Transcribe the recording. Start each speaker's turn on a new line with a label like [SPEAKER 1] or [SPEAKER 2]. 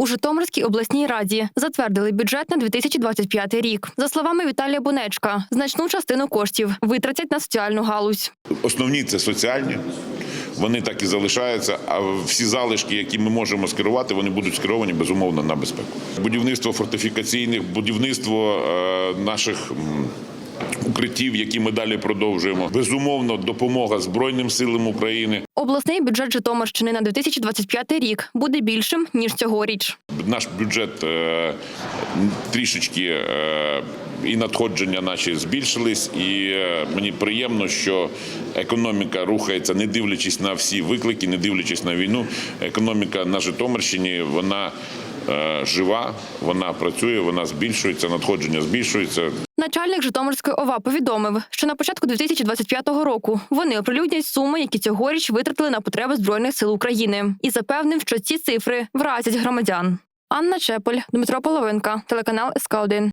[SPEAKER 1] У Житомирській обласній раді затвердили бюджет на 2025 рік. За словами Віталія Бонечка, значну частину коштів витратять на соціальну галузь.
[SPEAKER 2] Основні це соціальні. Вони так і залишаються. А всі залишки, які ми можемо скерувати, вони будуть скеровані безумовно на безпеку. Будівництво фортифікаційних, будівництво е, наших. Укриттів, які ми далі продовжуємо, безумовно, допомога Збройним силам України.
[SPEAKER 1] Обласний бюджет Житомирщини на 2025 рік буде більшим ніж цьогоріч.
[SPEAKER 2] Наш бюджет е, трішечки е, і надходження наші збільшились, і е, мені приємно, що економіка рухається, не дивлячись на всі виклики, не дивлячись на війну. Економіка на Житомирщині вона жива, вона працює, вона збільшується, надходження збільшується.
[SPEAKER 1] Начальник Житомирської ОВА повідомив, що на початку 2025 року вони оприлюднять суми, які цьогоріч витратили на потреби збройних сил України, і запевнив, що ці цифри вразять громадян. Анна Чеполь, Дмитро Половинка, телеканал СК 1